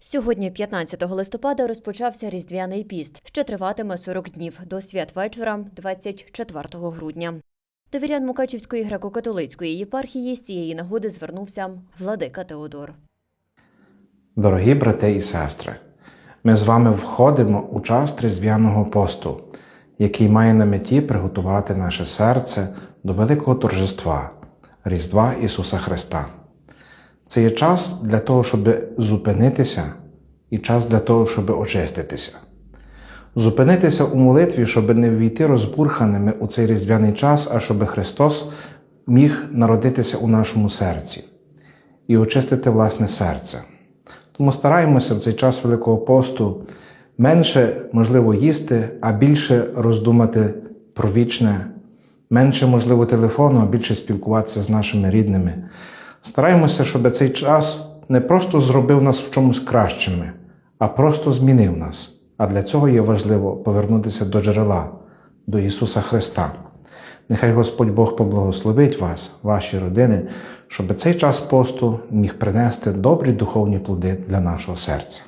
Сьогодні, 15 листопада, розпочався Різдвяний піст, що триватиме 40 днів до святвечора 24 грудня. До вірян Мукачівської греко-католицької єпархії з цієї нагоди звернувся владика Теодор. Дорогі брати і сестри, ми з вами входимо у час Тріздвяного посту, який має на меті приготувати наше серце до великого торжества Різдва Ісуса Христа. Це є час для того, щоб зупинитися, і час для того, щоб очиститися. Зупинитися у молитві, щоб не ввійти розбурханими у цей різдвяний час, а щоб Христос міг народитися у нашому серці і очистити власне серце. Тому стараємося в цей час Великого посту менше, можливо, їсти, а більше роздумати про вічне, менше, можливо, телефону, а більше спілкуватися з нашими рідними. Стараємося, щоб цей час не просто зробив нас в чомусь кращими, а просто змінив нас. А для цього є важливо повернутися до джерела, до Ісуса Христа. Нехай Господь Бог поблагословить вас, ваші родини, щоб цей час посту міг принести добрі духовні плоди для нашого серця.